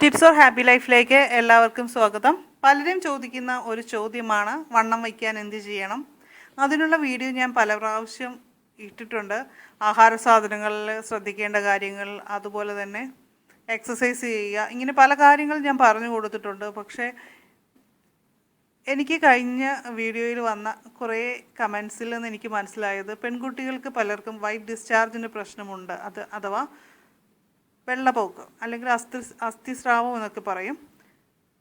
Tips or happy ലൈഫിലേക്ക് എല്ലാവർക്കും സ്വാഗതം. പലരും ചോദിക്കുന്ന ഒരു ചോദ്യമാണ് വണ്ണം വയ്ക്കാൻ എന്ത് ചെയ്യണം? അതിനുള്ള വീഡിയോ ഞാൻ പല പ്രാവശ്യം ഇട്ടിട്ടുണ്ട്. ആഹാര സാധനങ്ങളിൽ ശ്രദ്ധിക്കേണ്ട കാര്യങ്ങൾ അതുപോലെ തന്നെ എക്സസൈസ് ചെയ്യുക ഇങ്ങനെ പല കാര്യങ്ങൾ ഞാൻ പറഞ്ഞു കൊടുത്തിട്ടുണ്ട്. പക്ഷേ എനിക്ക് കഴിഞ്ഞ വീഡിയോയിൽ വന്ന കുറേ കമൻസിൽ നിന്ന് എനിക്ക് മനസ്സിലായത് പെൺകുട്ടികൾക്ക് പലർക്കും വൈറ്റ് ഡിസ്ചാർജിന്റെ പ്രശ്നമുണ്ട്. അത് അഥവാ വെള്ളപ്പോക്ക് അല്ലെങ്കിൽ അസ്ഥി അസ്ഥിസ്രാവം എന്നൊക്കെ പറയും.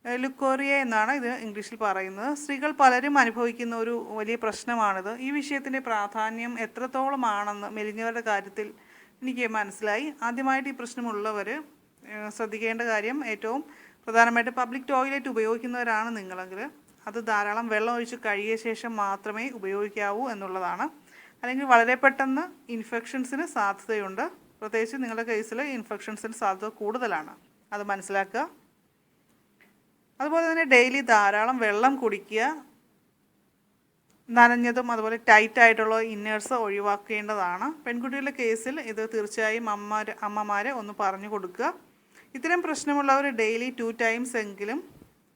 ലുക്കോറിയ എന്നാണ് ഇത് ഇംഗ്ലീഷിൽ പറയുന്നത്. സ്ത്രീകൾ പലരും അനുഭവിക്കുന്ന ഒരു വലിയ പ്രശ്നമാണിത്. ഈ വിഷയത്തിന്റെ പ്രാധാന്യം എത്രത്തോളമാണെന്ന് മെലിഞ്ഞവരുടെ കാര്യത്തിൽ എനിക്ക് മനസ്സിലായി. ആദ്യമായിട്ട് ഈ പ്രശ്നമുള്ളവർ ശ്രദ്ധിക്കേണ്ട കാര്യം ഏറ്റവും പ്രധാനമായിട്ട് പബ്ലിക് ടോയ്ലറ്റ് ഉപയോഗിക്കുന്നവരാണ് നിങ്ങളെങ്കിൽ. അത് ധാരാളം വെള്ളം ഒഴിച്ച് കഴുകിയ ശേഷം മാത്രമേ ഉപയോഗിക്കാവൂ എന്നുള്ളതാണ്. അല്ലെങ്കിൽ വളരെ പെട്ടെന്ന് ഇൻഫെക്ഷൻസിന് സാധ്യതയുണ്ട്. പ്രത്യേകിച്ച് നിങ്ങളുടെ കേസിൽ ഇൻഫെക്ഷൻസിന് സാധ്യത കൂടുതലാണ്. അത് മനസ്സിലാക്കുക. അതുപോലെ തന്നെ ഡെയിലി ധാരാളം വെള്ളം കുടിക്കുക. നനഞ്ഞതും അതുപോലെ ടൈറ്റ് ആയിട്ടുള്ള ഇന്നേഴ്സ് ഒഴിവാക്കേണ്ടതാണ്. പെൺകുട്ടികളുടെ കേസിൽ ഇത് തീർച്ചയായും അമ്മമാർ അമ്മമാരെ ഒന്ന് പറഞ്ഞു കൊടുക്കുക. ഇത്തരം പ്രശ്നമുള്ളവർ ഡെയിലി ടു ടൈംസ് എങ്കിലും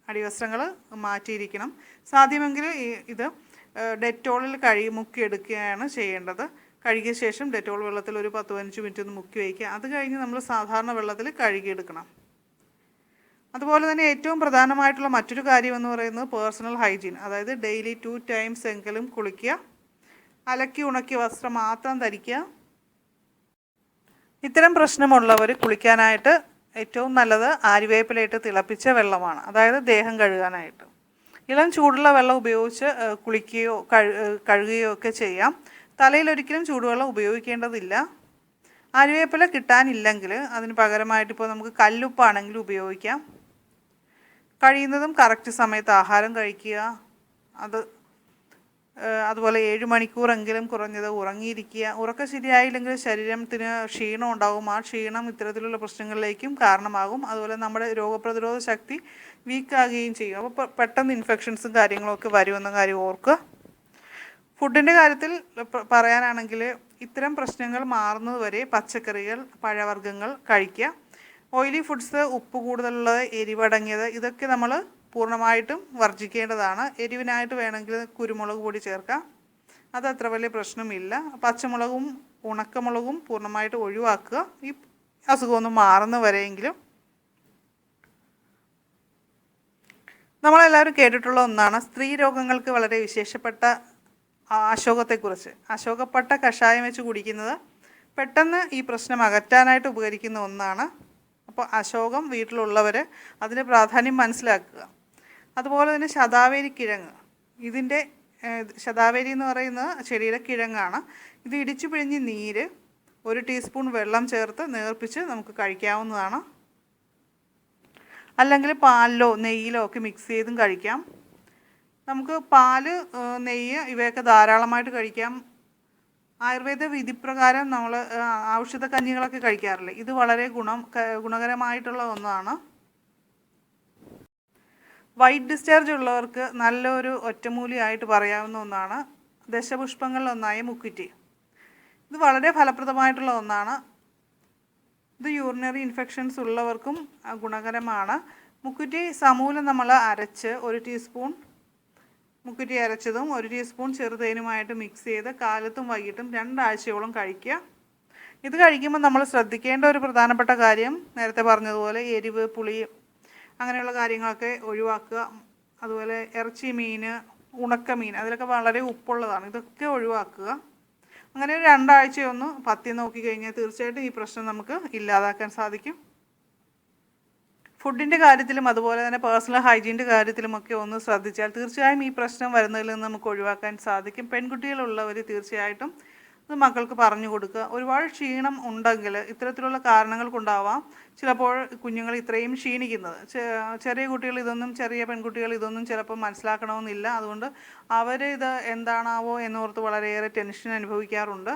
അടിവസ്ത്രങ്ങൾ മാറ്റിയിരിക്കണം. സാധ്യമെങ്കിൽ ഇത് ഡെറ്റോളിൽ കഴുകി മുക്കിയെടുക്കുകയാണ് ചെയ്യേണ്ടത്. കഴുകിയ ശേഷം ഡെറ്റോൾ വെള്ളത്തിൽ ഒരു പത്ത് പതിനഞ്ച് മിനിറ്റ് ഒന്ന് മുക്കി വയ്ക്കുക. അത് കഴിഞ്ഞ് നമ്മൾ സാധാരണ വെള്ളത്തിൽ കഴുകിയെടുക്കണം. അതുപോലെ തന്നെ ഏറ്റവും പ്രധാനമായിട്ടുള്ള മറ്റൊരു കാര്യം എന്ന് പറയുന്നത് പേഴ്സണൽ ഹൈജീൻ അതായത് ഡെയിലി ടു ടൈംസ് എങ്കിലും കുളിക്കുക അലക്കി ഉണക്കിയ വസ്ത്രം മാത്രം ധരിക്കുക. ഇത്തരം പ്രശ്നമുള്ളവർ കുളിക്കാനായിട്ട് ഏറ്റവും നല്ലത് ആര്യവേപ്പിലയിട്ട് തിളപ്പിച്ച വെള്ളമാണ്. അതായത് ദേഹം കഴുകാനായിട്ട്. ഇളം ചൂടുള്ള വെള്ളം ഉപയോഗിച്ച് കുളിക്കുകയോ കഴു കഴുകുകയോ ഒക്കെ ചെയ്യാം. തലയിൽ ഒരിക്കലും ചൂടുവെള്ളം ഉപയോഗിക്കേണ്ടതില്ല. ആര്യവേപ്പില കിട്ടാനില്ലെങ്കിൽ അതിന് പകരമായിട്ട് ഇപ്പോൾ നമുക്ക് കല്ലുപ്പാണെങ്കിൽ ഉപയോഗിക്കാം. കഴിയുന്നതും കറക്റ്റ് സമയത്ത് ആഹാരം കഴിക്കുക. അത് അതുപോലെ ഏഴ് മണിക്കൂറെങ്കിലും കുറഞ്ഞത് ഉറങ്ങിയിരിക്കുക. ഉറക്കം ശരിയായില്ലെങ്കിൽ ശരീരത്തിന് ക്ഷീണം ഉണ്ടാകും. ആ ക്ഷീണം ഇത്തരത്തിലുള്ള പ്രശ്നങ്ങളിലേക്കും കാരണമാകും. അതുപോലെ നമ്മുടെ രോഗപ്രതിരോധ ശക്തി വീക്കാകുകയും ചെയ്യും. അപ്പോൾ പെട്ടെന്ന് ഇൻഫെക്ഷൻസും കാര്യങ്ങളൊക്കെ വരുമെന്ന കാര്യം ഓർക്കുക. ഫുഡിന്റെ കാര്യത്തിൽ പറയാനാണെങ്കിൽ ഇത്തരം പ്രശ്നങ്ങൾ മാറുന്നതുവരെ പച്ചക്കറികൾ പഴവർഗങ്ങൾ കഴിക്കുക. ഓയിലി ഫുഡ്സ് ഉപ്പ് കൂടുതലുള്ളത് എരിവടങ്ങിയത് ഇതൊക്കെ നമ്മൾ പൂർണമായിട്ടും വർജിക്കേണ്ടതാണ് എരിവിനായിട്ട് വേണമെങ്കിൽ കുരുമുളക് പൊടി ചേർക്കാം. അത് അത്ര വലിയ പ്രശ്നമില്ല. പച്ചമുളകും ഉണക്കമുളകും പൂർണമായിട്ട് ഒഴിവാക്കുക. ഈ അസുഖമൊന്നും മാറുന്ന വരെയെങ്കിലും. നമ്മളെല്ലാവരും കേട്ടിട്ടുള്ള ഒന്നാണ് സ്ത്രീ രോഗങ്ങൾക്ക് വളരെ വിശേഷപ്പെട്ട അശോകത്തെക്കുറിച്ച്. അശോകപ്പട്ട കഷായം വെച്ച് കുടിക്കുന്നത് പെട്ടെന്ന് ഈ പ്രശ്നം അകറ്റാനായിട്ട് ഉപകരിക്കുന്ന ഒന്നാണ്. അപ്പോൾ അശോകം വീട്ടിലുള്ളവർ അതിന്റെ പ്രാധാന്യം മനസ്സിലാക്കുക. അതുപോലെ തന്നെ ശതാവേരി കിഴങ്ങ്. ഇതിന്റെ ശതാവേരി എന്ന് പറയുന്നത് ചെടിയുടെ കിഴങ്ങാണ്. ഇത് ഇടിച്ചു പിഴിഞ്ഞ് നീര് ഒരു ടീസ്പൂൺ വെള്ളം ചേർത്ത് നേർപ്പിച്ച് നമുക്ക് കഴിക്കാവുന്നതാണ്. അല്ലെങ്കിൽ പാലിലോ നെയ്യിലോ ഒക്കെ മിക്സ് ചെയ്തും കഴിക്കാം. നമുക്ക് പാൽ നെയ്യ് ഇവയൊക്കെ ധാരാളമായിട്ട് കഴിക്കാം. ആയുർവേദ വിധിപ്രകാരം നമ്മൾ ഔഷധ കഞ്ഞികളൊക്കെ കഴിക്കാറില്ല? ഇത് വളരെ ഗുണം ഗുണകരമായിട്ടുള്ള ഒന്നാണ്. വൈറ്റ് ഡിസ്ചാർജ് ഉള്ളവർക്ക് നല്ലൊരു ഒറ്റമൂലിയായിട്ട് പറയാവുന്ന ഒന്നാണ്. ദശപുഷ്പങ്ങളിലൊന്നായ മുക്കുറ്റി. ഇത് വളരെ ഫലപ്രദമായിട്ടുള്ള ഒന്നാണ്. ഇത് യൂറിനറി ഇൻഫെക്ഷൻസ് ഉള്ളവർക്കും ഗുണകരമാണ്. മുക്കുറ്റി സമൂലം നമ്മൾ അരച്ച് ഒരു ടീസ്പൂൺ മുക്കുറ്റി അരച്ചതും ഒരു ടീസ്പൂൺ ചെറുതേനുമായിട്ട് മിക്സ് ചെയ്ത് കാലത്തും വൈകിട്ടും രണ്ടാഴ്ചയോളം കഴിക്കുക. ഇത് കഴിക്കുമ്പോൾ നമ്മൾ ശ്രദ്ധിക്കേണ്ട ഒരു പ്രധാനപ്പെട്ട കാര്യം നേരത്തെ പറഞ്ഞതുപോലെ എരിവ് പുളി അങ്ങനെയുള്ള കാര്യങ്ങളൊക്കെ ഒഴിവാക്കുക. അതുപോലെ ഇറച്ചി മീൻ ഉണക്ക മീൻ അതിലൊക്കെ വളരെ ഉപ്പുള്ളതാണ്. ഇതൊക്കെ ഒഴിവാക്കുക. അങ്ങനെ രണ്ടാഴ്ചയൊന്ന് പത്തി നോക്കി കഴിഞ്ഞാൽ തീർച്ചയായിട്ടും ഈ പ്രശ്നം നമുക്ക് ഇല്ലാതാക്കാൻ സാധിക്കും. ഫുഡിന്റെ കാര്യത്തിലും അതുപോലെ തന്നെ പേഴ്സണൽ ഹൈജീന്റെ കാര്യത്തിലുമൊക്കെ ഒന്ന് ശ്രദ്ധിച്ചാൽ തീർച്ചയായും ഈ പ്രശ്നം വരുന്നതിൽ നിന്ന് നമുക്ക് ഒഴിവാക്കാൻ സാധിക്കും. പെൺകുട്ടികളുള്ളവർ തീർച്ചയായിട്ടും ഇത് മക്കൾക്ക് പറഞ്ഞു കൊടുക്കുക. ഒരുപാട് ക്ഷീണം ഉണ്ടെങ്കിൽ ഇത്തരത്തിലുള്ള കാരണങ്ങൾ കൊണ്ടാവാം ചിലപ്പോൾ കുഞ്ഞുങ്ങൾ ഇത്രയും ക്ഷീണിക്കുന്നത്. ചെറിയ കുട്ടികൾ ഇതൊന്നും ചെറിയ പെൺകുട്ടികൾ ഇതൊന്നും ചിലപ്പോൾ മനസ്സിലാക്കണമെന്നില്ല. അതുകൊണ്ട് അവർ ഇത് എന്താണാവോ എന്നോർത്ത് വളരെയേറെ ടെൻഷൻ അനുഭവിക്കാറുണ്ട്.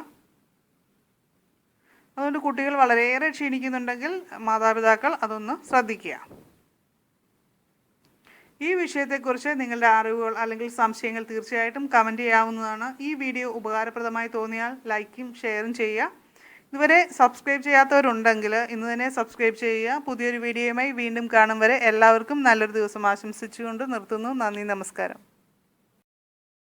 അതുകൊണ്ട് കുട്ടികൾ വളരെയേറെ ക്ഷീണിക്കുന്നുണ്ടെങ്കിൽ മാതാപിതാക്കൾ അതൊന്ന് ശ്രദ്ധിക്കുക. ഈ വിഷയത്തെക്കുറിച്ച് നിങ്ങളുടെ അറിവുകൾ അല്ലെങ്കിൽ സംശയങ്ങൾ തീർച്ചയായിട്ടും കമന്റ് ചെയ്യാവുന്നതാണ്. ഈ വീഡിയോ ഉപകാരപ്രദമായി തോന്നിയാൽ ലൈക്കും ഷെയറും ചെയ്യുക. ഇതുവരെ സബ്സ്ക്രൈബ് ചെയ്യാത്തവരുണ്ടെങ്കിൽ ഇന്ന് തന്നെ സബ്സ്ക്രൈബ് ചെയ്യുക. പുതിയൊരു വീഡിയോയുമായി വീണ്ടും കാണും വരെ എല്ലാവർക്കും നല്ലൊരു ദിവസം ആശംസിച്ചുകൊണ്ട് നിർത്തുന്നു. നന്ദി നമസ്കാരം.